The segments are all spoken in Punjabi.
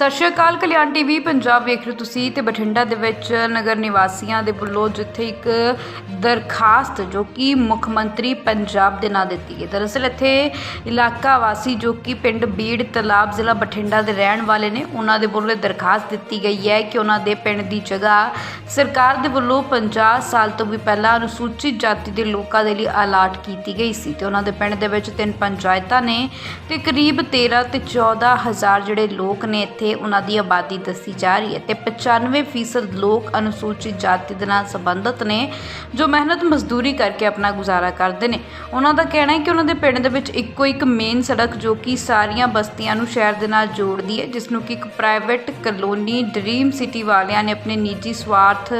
ਸਤਿ ਸ਼੍ਰੀ ਅਕਾਲ, ਕਲਿਆਣ ਟੀਵੀ, ਪੰਜਾਬ ਵੇਖ ਰਹੇ ਹੋ ਤੁਸੀਂ ਤੇ ਬਠਿੰਡਾ ਦੇ ਵਿੱਚ ਨਗਰ ਨਿਵਾਸੀਆਂ ਦੇ ਵੱਲੋਂ ਜਿੱਥੇ ਇੱਕ ਦਰਖਾਸਤ ਜੋ ਕਿ ਮੁੱਖ ਮੰਤਰੀ ਪੰਜਾਬ ਦੇ ਨਾਂ ਦਿੱਤੀ ਗਈ। ਦਰਅਸਲ ਇੱਥੇ ਇਲਾਕਾ ਵਾਸੀ ਜੋ ਕਿ ਪਿੰਡ ਬੀੜ ਤਲਾਬ ਜ਼ਿਲ੍ਹਾ ਬਠਿੰਡਾ ਦੇ ਰਹਿਣ ਵਾਲੇ ਨੇ, ਉਹਨਾਂ ਦੇ ਵੱਲੋਂ ਇਹ ਦਰਖਾਸਤ ਦਿੱਤੀ ਗਈ ਹੈ ਕਿ ਉਹਨਾਂ ਦੇ ਪਿੰਡ ਦੀ ਜਗ੍ਹਾ ਸਰਕਾਰ ਦੇ ਵੱਲੋਂ 50 ਸਾਲ ਤੋਂ ਵੀ ਪਹਿਲਾਂ ਅਨੁਸੂਚਿਤ ਜਾਤੀ ਦੇ ਲੋਕਾਂ ਦੇ ਲਈ ਅਲਾਟ ਕੀਤੀ ਗਈ ਸੀ ਤੇ ਉਹਨਾਂ ਦੇ ਪਿੰਡ ਦੇ ਵਿੱਚ ਤਿੰਨ ਪੰਚਾਇਤਾਂ ਨੇ ਤੇ ਕਰੀਬ 13 ਤੇ 14 ਹਜ਼ਾਰ ਜਿਹੜੇ ਲੋਕ ਨੇ ਇੱਥੇ ਉਹਨਾਂ ਦੀ ਆਬਾਦੀ ਦੱਸੀ ਜਾ ਰਹੀ ਹੈ ਤੇ 95% ਲੋਕ ਅਨੁਸੂਚਿਤ ਜਾਤੀ ਦੇ ਨਾਲ ਸੰਬੰਧਿਤ ਨੇ, ਜੋ ਮਿਹਨਤ ਮਜ਼ਦੂਰੀ ਕਰਕੇ ਆਪਣਾ ਗੁਜ਼ਾਰਾ ਕਰਦੇ ਨੇ। ਉਹਨਾਂ ਦਾ ਕਹਿਣਾ ਹੈ ਕਿ ਉਹਨਾਂ ਦੇ ਪਿੰਡ ਦੇ ਵਿੱਚ ਇੱਕੋ ਇੱਕ ਮੇਨ ਸੜਕ ਜੋ ਕਿ ਸਾਰੀਆਂ ਬਸਤੀਆਂ ਨੂੰ ਸ਼ਹਿਰ ਦੇ ਨਾਲ ਜੋੜਦੀ ਹੈ, ਜਿਸ ਨੂੰ ਕਿ ਇੱਕ ਪ੍ਰਾਈਵੇਟ ਕਲੋਨੀ ਡ੍ਰੀਮ ਸਿਟੀ ਵਾਲਿਆਂ ਨੇ ਆਪਣੇ ਨਿੱਜੀ ਸਵਾਰਥ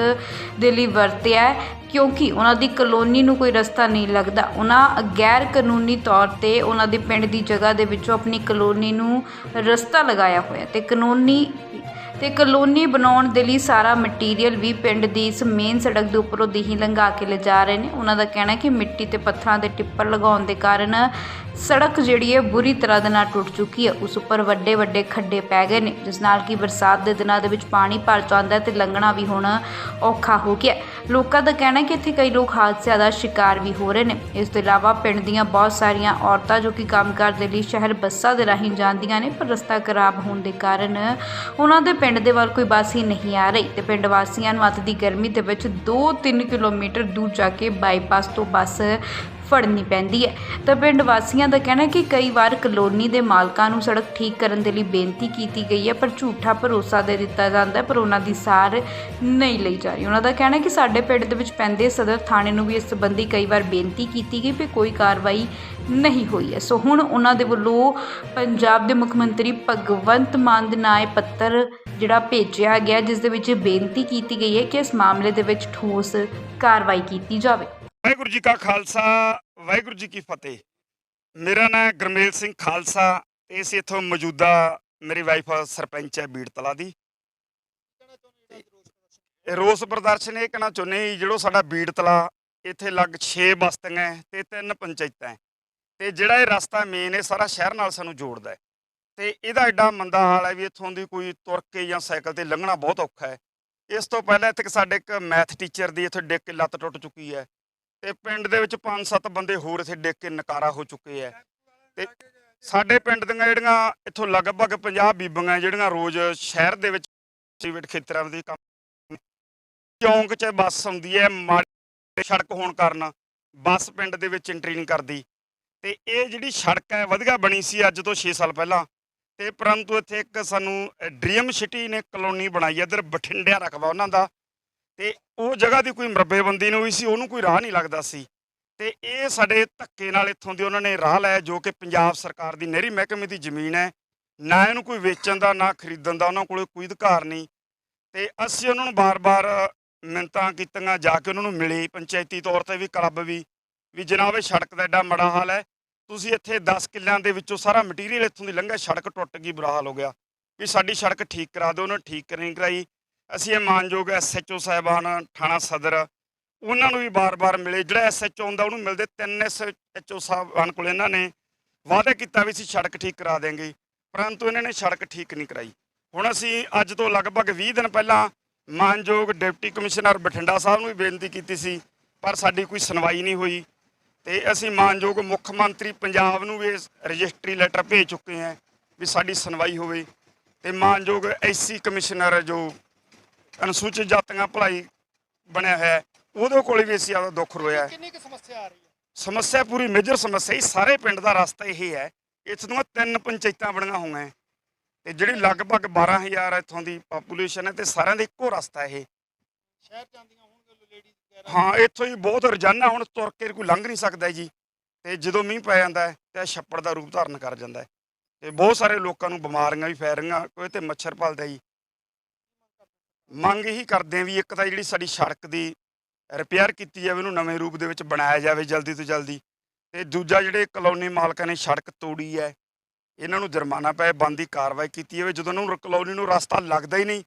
ਦੇ ਲਈ ਵਰਤਿਆ ਹੈ। ਕਿਉਂਕਿ ਉਹਨਾਂ ਦੀ ਕਲੋਨੀ ਨੂੰ ਕੋਈ ਰਸਤਾ ਨਹੀਂ ਲੱਗਦਾ। ਉਹਨਾਂ ਗੈਰ ਕਾਨੂੰਨੀ ਤੌਰ ਤੇ ਉਹਨਾਂ ਦੇ ਪਿੰਡ ਦੀ ਜਗ੍ਹਾ ਦੇ ਵਿੱਚੋਂ ਆਪਣੀ ਕਲੋਨੀ ਨੂੰ ਰਸਤਾ ਲਗਾਇਆ ਹੋਇਆ ਤੇ ਕਾਨੂੰਨੀ ਤੇ ਕਲੋਨੀ ਬਣਾਉਣ ਦੇ ਲਈ ਸਾਰਾ ਮਟੀਰੀਅਲ ਵੀ ਪਿੰਡ ਦੀ ਇਸ ਮੇਨ ਸੜਕ ਦੇ ਉੱਪਰੋਂ ਦੀ ਹੀ ਲੰਘਾ ਕੇ ਲਿਜਾ ਰਹੇ ਨੇ। ਉਹਨਾਂ ਦਾ ਕਹਿਣਾ ਕਿ ਮਿੱਟੀ ਤੇ ਪੱਥਰਾਂ ਦੇ ਟਿੱਪਰ ਲਗਾਉਣ ਦੇ ਕਾਰਨ ਸੜਕ ਜਿਹੜੀ ਹੈ ਬੁਰੀ ਤਰ੍ਹਾਂ ਦੇ ਨਾਲ ਟੁੱਟ ਚੁੱਕੀ ਹੈ। ਉਸ ਉੱਪਰ ਵੱਡੇ ਵੱਡੇ ਖੱਡੇ ਪੈ ਗਏ ਨੇ, ਜਿਸ ਨਾਲ ਕਿ ਬਰਸਾਤ ਦੇ ਦਿਨਾਂ ਦੇ ਵਿੱਚ ਪਾਣੀ ਭਰ ਜਾਂਦਾ ਹੈ ਤੇ ਲੰਘਣਾ ਵੀ ਹੁਣ ਔਖਾ ਹੋ ਗਿਆ ਲੋਕਾਂ ਦਾ ਕਹਿਣਾ ਹੈ ਕਿ ਇੱਥੇ ਕਈ ਲੋਕ ਹਾਦਸਿਆਂ ਦਾ ਸ਼ਿਕਾਰ ਵੀ ਹੋ ਰਹੇ ਨੇ। ਇਸ ਤੋਂ ਇਲਾਵਾ ਪਿੰਡ ਦੀਆਂ ਬਹੁਤ ਸਾਰੀਆਂ ਔਰਤਾਂ ਜੋ ਕਿ ਕੰਮਕਾਰ ਦੇ ਲਈ ਸ਼ਹਿਰ ਬੱਸਾਂ ਦੇ ਰਾਹੀਂ ਜਾਂਦੀਆਂ ਨੇ, ਪਰ ਰਸਤਾ ਖਰਾਬ ਹੋਣ ਦੇ ਕਾਰਨ ਉਹਨਾਂ ਦੇ ਪਿੰਡ ਦੇ ਵੱਲ ਕੋਈ ਬੱਸ ਹੀ ਨਹੀਂ ਆ ਰਹੀ ਤੇ ਪਿੰਡ ਵਾਸੀਆਂ ਨੂੰ ਅੱਤ ਦੀ ਗਰਮੀ ਦੇ ਵਿੱਚ 2-3 ਕਿਲੋਮੀਟਰ ਦੂਰ ਜਾ ਕੇ ਬਾਈਪਾਸ ਤੋਂ ਬੱਸ ਫੜਨੀ ਪੈਂਦੀ ਹੈ। ਤਾਂ ਪਿੰਡ ਵਾਸੀਆਂ ਦਾ ਕਹਿਣਾ ਹੈ ਕਿ ਕਈ ਵਾਰ ਕਲੋਨੀ ਦੇ ਮਾਲਕਾਂ ਨੂੰ ਸੜਕ ਠੀਕ ਕਰਨ ਦੇ ਲਈ ਬੇਨਤੀ ਕੀਤੀ ਗਈ ਹੈ, ਪਰ ਝੂਠਾ ਭਰੋਸਾ ਦੇ ਦਿੱਤਾ ਜਾਂਦਾ ਹੈ, ਪਰ ਉਹਨਾਂ ਦੀ ਸਾਰ ਨਹੀਂ ਲਈ ਜਾ ਰਹੀ। ਉਹਨਾਂ ਦਾ ਕਹਿਣਾ ਹੈ ਕਿ ਸਾਡੇ ਪਿੰਡ ਦੇ ਵਿੱਚ ਪੈਂਦੇ ਸਦਰ ਥਾਣੇ ਨੂੰ ਵੀ ਇਸ ਸੰਬੰਧੀ ਕਈ ਵਾਰ ਬੇਨਤੀ ਕੀਤੀ ਗਈ ਪਰ ਕੋਈ ਕਾਰਵਾਈ ਨਹੀਂ ਹੋਈ ਹੈ। ਸੋ ਹੁਣ ਉਹਨਾਂ ਦੇ ਵੱਲੋਂ ਪੰਜਾਬ ਦੇ ਮੁੱਖ ਮੰਤਰੀ ਭਗਵੰਤ ਮਾਨ ਦੇ ਨਾਂ ਇਹ ਪੱਤਰ ਜਿਹੜਾ ਭੇਜਿਆ ਗਿਆ, ਜਿਸ ਦੇ ਵਿੱਚ ਬੇਨਤੀ ਕੀਤੀ ਗਈ ਹੈ ਕਿ ਇਸ ਮਾਮਲੇ ਦੇ ਵਿੱਚ ਠੋਸ ਕਾਰਵਾਈ ਕੀਤੀ ਜਾਵੇ। ਵਾਹਿਗੁਰੂ ਜੀ ਕਾ ਖਾਲਸਾ, ਵਾਹਿਗੁਰੂ ਜੀ ਕੀ ਫਤਿਹ। ਮੇਰਾ ਨਾਮ ਗਰਮੇਲ ਸਿੰਘ ਖਾਲਸਾ ਤੇ ਅਸੀਂ ਇੱਥੋਂ ਮੌਜੂਦਾ ਮੇਰੀ ਵਾਈਫ ਸਰਪੰਚ ਹੈ ਬੀੜਤਲਾ ਦੀ। ਰੋਸ ਪ੍ਰਦਰਸ਼ਨ ਇਹ ਕਹਿਣਾ ਚਾਹੁੰਦੇ ਹਾਂ ਜਿਹੜੋ ਸਾਡਾ ਬੀੜਤਲਾ ਇੱਥੇ ਲੱਗ 6 ਬਸਤੀਆਂ ਹੈ ਤੇ ਤਿੰਨ ਪੰਚਾਇਤਾਂ ਹੈ। ਤੇ ਜਿਹੜਾ ਇਹ ਰਸਤਾ ਮੇਨ ਹੈ ਸਾਰਾ ਸ਼ਹਿਰ ਨਾਲ ਸਾਨੂੰ ਜੋੜਦਾ ਹੈ। ਤੇ ਇਹਦਾ ਐਡਾ ਮੰਦਾ ਹਾਲ ਹੈ ਵੀ ਇੱਥੋਂ ਦੀ ਕੋਈ ਤੁਰ ਕੇ ਜਾਂ ਸਾਈਕਲ ਤੇ ਲੰਘਣਾ ਬਹੁਤ ਔਖਾ ਹੈ। ਇਸ ਤੋਂ ਪਹਿਲਾਂ ਇੱਥੇ ਸਾਡੇ ਇੱਕ ਮੈਥ ਟੀਚਰ ਦੀ ਇੱਥੇ ਡਿੱਗ ਕੇ ਲੱਤ ਟੁੱਟ ਚੁੱਕੀ ਹੈ। ਤੇ ਪਿੰਡ ਦੇ ਵਿੱਚ 5-7 ਬੰਦੇ ਹੋਰ ਇੱਥੇ ਡਿੱਗ ਕੇ ਨਕਾਰਾ ਹੋ ਚੁੱਕੇ ਆ। ਤੇ ਸਾਡੇ ਪਿੰਡ ਦੀਆਂ ਜਿਹੜੀਆਂ ਇੱਥੋਂ ਲਗਭਗ 50 ਬੀਬੀਆਂ ਜਿਹੜੀਆਂ ਰੋਜ਼ ਸ਼ਹਿਰ ਦੇ ਵਿੱਚ ਪ੍ਰਾਈਵੇਟ ਖੇਤਰਾਂ ਦੇ ਕੰਮ ਚੌਂਕ 'ਚ ਬੱਸ ਆਉਂਦੀ ਹੈ, ਮਾੜੀ ਸੜਕ ਹੋਣ ਕਾਰਨ ਬੱਸ ਪਿੰਡ ਦੇ ਵਿੱਚ ਐਂਟਰੀ ਨਹੀਂ ਕਰਦੀ। ਤੇ ਇਹ ਜਿਹੜੀ ਸੜਕ ਹੈ, ਵਧੀਆ ਬਣੀ ਸੀ ਅੱਜ ਤੋਂ 6 ਸਾਲ ਪਹਿਲਾਂ। ਤੇ ਪਰੰਤੂ ਇੱਥੇ ਇੱਕ ਸਾਨੂੰ ਡ੍ਰੀਮ ਸਿਟੀ ਨੇ ਕਲੋਨੀ ਬਣਾਈ ਹੈ ਇੱਧਰ ਬਠਿੰਡਿਆ ਰਕਬਾ ਉਹਨਾਂ ਦਾ। ਤੇ ਉਹ ਜਗ੍ਹਾ ਦੀ ਕੋਈ ਮਰੱਬੇਬੰਦੀ ਨੂੰ ਵੀ ਸੀ, ਉਹਨੂੰ ਕੋਈ ਰਾਹ ਨਹੀਂ ਲੱਗਦਾ ਸੀ। ਤੇ ਇਹ ਸਾਡੇ ਧੱਕੇ ਨਾਲ ਇੱਥੋਂ ਦੀ ਉਹਨਾਂ ਨੇ ਰਾਹ ਲਾਇਆ ਜੋ ਕਿ ਪੰਜਾਬ ਸਰਕਾਰ ਦੀ ਨਹਿਰੀ ਮਹਿਕਮੇ ਦੀ ਜ਼ਮੀਨ ਹੈ। ਨਾ ਇਹਨੂੰ ਕੋਈ ਵੇਚਣ ਦਾ, ਨਾ ਖਰੀਦਣ ਦਾ, ਉਹਨਾਂ ਕੋਲ ਕੋਈ ਅਧਿਕਾਰ ਨਹੀਂ। ਤੇ ਅਸੀਂ ਉਹਨਾਂ ਨੂੰ ਬਾਰ-ਬਾਰ ਮਿੰਤਾਂ ਕੀਤੀਆਂ, ਜਾ ਕੇ ਉਹਨਾਂ ਨੂੰ ਮਿਲੇ, ਪੰਚਾਇਤੀ ਤੌਰ ਤੇ ਵੀ, ਕਲੱਬ ਵੀ ਵੀ ਜਨਾਬ ਇਹ ਸੜਕ ਦਾ ਐਡਾ ਮਾੜਾ ਹਾਲ ਹੈ। ਤੁਸੀਂ ਇੱਥੇ 10 ਕਿੱਲਿਆਂ ਦੇ ਵਿੱਚੋਂ ਸਾਰਾ ਮਟੀਰੀਅਲ ਇੱਥੋਂ ਦੀ ਲੰਘਿਆ, ਸੜਕ ਟੁੱਟ ਗਈ, ਬੁਰਾ ਹਾਲ ਹੋ ਗਿਆ। ਵੀ ਸਾਡੀ ਸੜਕ ਠੀਕ ਕਰਾ ਦਿਓ, ਉਹਨਾਂ ਨੇ ਠੀਕ ਨਹੀਂ ਕਰਾਈ। ਅਸੀਂ ਇਹ ਮਾਨਯੋਗ ਐਸਐਚਓ ਸਾਹਿਬਾਨ, ਥਾਣਾ ਸਦਰ, ਉਹਨਾਂ ਨੂੰ ਵੀ ਬਾਰ-ਬਾਰ ਮਿਲੇ। ਜਿਹੜਾ ਐਸਐਚਓ ਹੁੰਦਾ, ਉਹਨੂੰ ਮਿਲਦੇ ਤਿੰਨ ਐਸਐਚਓ ਸਾਹਿਬਾਨ ਕੋਲ ਇਹਨਾਂ ਨੇ ਵਾਅਦਾ ਕੀਤਾ ਵੀ ਅਸੀਂ ਸੜਕ ਠੀਕ ਕਰਾ ਦੇਾਂਗੇ ਪਰੰਤੂ ਇਹਨਾਂ ਨੇ ਸੜਕ ਠੀਕ ਨਹੀਂ ਕਰਾਈ। ਹੁਣ ਅਸੀਂ ਅੱਜ ਤੋਂ ਲਗਭਗ 20 ਦਿਨ ਪਹਿਲਾਂ ਮਾਨਯੋਗ ਡਿਪਟੀ ਕਮਿਸ਼ਨਰ ਬਠਿੰਡਾ ਸਾਹਿਬ ਨੂੰ ਵੀ ਬੇਨਤੀ ਕੀਤੀ ਸੀ, ਪਰ ਸਾਡੀ ਕੋਈ ਸੁਣਵਾਈ ਨਹੀਂ ਹੋਈ। ਤੇ ਅਸੀਂ ਮਾਨਯੋਗ ਮੁੱਖ ਮੰਤਰੀ ਪੰਜਾਬ ਨੂੰ ਵੀ ਰਜਿਸਟਰੀ ਲੈਟਰ ਭੇਜ ਚੁੱਕੇ ਹਾਂ ਵੀ ਸਾਡੀ ਸੁਣਵਾਈ ਹੋਵੇ। ਤੇ ਮਾਨਯੋਗ ਐਸਸੀ ਕਮਿਸ਼ਨਰ ਜੋ ਅਨੁਸੂਚਿਤ ਜਾਤੀਆਂ ਭਲਾਈ ਬਣਿਆ ਹੋਇਆ ਹੈ, ਉਹਦੇ ਕੋਲ ਵੀ ਅਸੀਂ ਆਪਦਾ ਦੁੱਖ ਰੋਇਆ ਹੈ। ਕਿੰਨੀ ਕੁ ਸਮੱਸਿਆ ਆ ਰਹੀ ਹੈ? ਸਮੱਸਿਆ ਪੂਰੀ ਮੇਜਰ ਸਮੱਸਿਆ ਹੀ। ਸਾਰੇ ਪਿੰਡ ਦਾ ਰਸਤਾ ਇਹ ਹੈ। ਇੱਥੇ ਦੀਆਂ ਤਿੰਨ ਪੰਚਾਇਤਾਂ ਬਣੀਆਂ ਹੋਈਆਂ ਹੈ। ਤੇ ਜਿਹੜੀ ਲਗਭਗ 12000 ਇੱਥੋਂ ਦੀ ਪਾਪੂਲੇਸ਼ਨ ਹੈ ਤੇ ਸਾਰਿਆਂ ਦਾ ਇੱਕੋ ਰਸਤਾ ਇਹ। ਸ਼ਹਿਰ ਜਾਂਦੀਆਂ ਹੋਣਗੇ ਲੇਡੀਜ਼ ਵਗੈਰਾ? ਹਾਂ ਇੱਥੋਂ ਹੀ ਬਹੁਤ ਰੋਜ਼ਾਨਾ ਹੁਣ ਤੁਰ ਕੇ ਕੋਈ ਲੰਘ ਨਹੀਂ ਸਕਦਾ ਜੀ। ਤੇ ਜਦੋਂ ਮੀਂਹ ਪੈ ਜਾਂਦਾ ਹੈ ਤੇ ਇਹ ਛੱਪੜ ਦਾ ਰੂਪ ਧਾਰਨ ਕਰ ਜਾਂਦਾ ਹੈ। ਤੇ ਬਹੁਤ ਸਾਰੇ ਲੋਕਾਂ ਨੂੰ ਬਿਮਾਰੀਆਂ ਵੀ ਫੈਲ ਰਹੀਆਂ। ਕੋਈ ਤੇ ਮੱਛਰ ਪਲਦਾ ਜੀ। ਮੰਗ ਇਹੀ ਕਰਦੇ ਆ ਵੀ ਇੱਕ ਤਾਂ ਜਿਹੜੀ ਸਾਡੀ ਸੜਕ ਦੀ ਰਿਪੇਅਰ ਕੀਤੀ ਜਾਵੇ, ਉਹਨੂੰ ਨਵੇਂ ਰੂਪ ਦੇ ਵਿੱਚ ਬਣਾਇਆ ਜਾਵੇ ਜਲਦੀ ਤੋਂ ਜਲਦੀ। ਤੇ ਦੂਜਾ ਜਿਹੜੇ ਕਲੋਨੀ ਮਾਲਕਾਂ ਨੇ ਸੜਕ ਤੋੜੀ ਹੈ, ਇਹਨਾਂ ਨੂੰ ਜੁਰਮਾਨਾ ਪਏ ਬੰਦੀ ਕਾਰਵਾਈ ਕੀਤੀ ਜਾਵੇ। ਜਦੋਂ ਉਹਨਾਂ ਨੂੰ ਕਲੋਨੀ ਨੂੰ ਰਸਤਾ ਲੱਗਦਾ ਹੀ ਨਹੀਂ,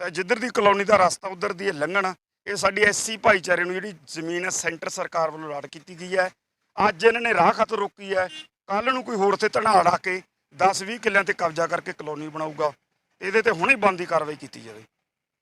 ਤਾਂ ਜਿੱਧਰ ਦੀ ਕਲੋਨੀ ਦਾ ਰਸਤਾ, ਉਧਰ ਦੀ ਇਹ ਲੰਘਣ, ਇਹ ਸਾਡੀ ਐਸਸੀ ਭਾਈਚਾਰੇ ਨੂੰ ਜਿਹੜੀ ਜ਼ਮੀਨ ਹੈ, ਸੈਂਟਰ ਸਰਕਾਰ ਵੱਲੋਂ ਲਾਟ ਕੀਤੀ ਗਈ ਹੈ। ਅੱਜ ਇਹਨਾਂ ਨੇ ਰਾਹ ਖਤ ਰੋਕੀ ਹੈ ਕੱਲ ਨੂੰ ਕੋਈ ਹੋਰ ਤੇ ਧਨਾੜ ਆ ਕੇ 10 20 ਕਿੱਲਿਆਂ ਤੇ ਕਬਜ਼ਾ ਕਰਕੇ ਕਲੋਨੀ ਬਣਾਊਗਾ, ਇਹਦੇ ਤੇ ਹੁਣੇ ਬੰਦੀ ਕਾਰਵਾਈ ਕੀਤੀ ਜਾਵੇ।